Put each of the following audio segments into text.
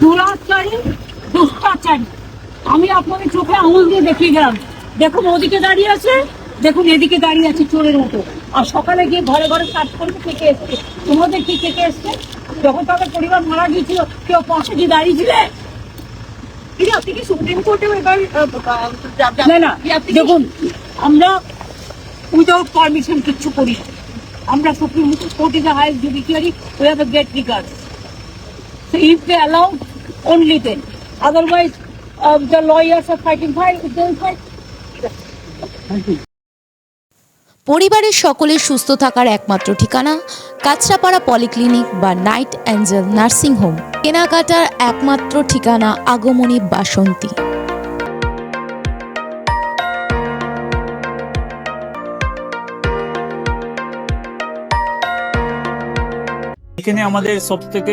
দুরাচারী দুষ্টাচারী। আমি আপনাদের চোখে আঙুল দিয়ে দেখিয়ে গেলাম। দেখুন ওদিকে দাঁড়িয়ে আছে দেখুন এদিকে দাঁড়িয়ে আছে চোরের মতো। আর সকালে গিয়ে ঘরে ঘরে সার্চ করবে কে কে এসছে? তোমাদের কি কে কে এসছে? যখন তাদের পরিবার মারা গিয়েছিল কেউ পাশে গিয়ে দাঁড়িয়েছিলে? দেখুন আমরা উইদাউট পারমিশন কিচ্ছু করি না। আমরা supreme court is the highest judiciary we have a great regard So if they allow, only then. Otherwise, uh, the lawyers are fighting fire, they'll fight. Thank you. পরিবারের সকলের সুস্থ থাকার একমাত্র ঠিকানা কাঁচরাপাড়া পলিক্লিনিক বা নাইট অ্যাঞ্জেল নার্সিং হোম কেনাকাটার একমাত্র ঠিকানা আগমনী বাসন্তী এখানে আমাদের সব থেকে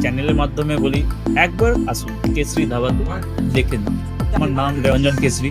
চ্যানেলের মাধ্যমে বলি একবার আসুন কেসরি ধাবাতে দেখে আমার নাম রঞ্জন কেসরি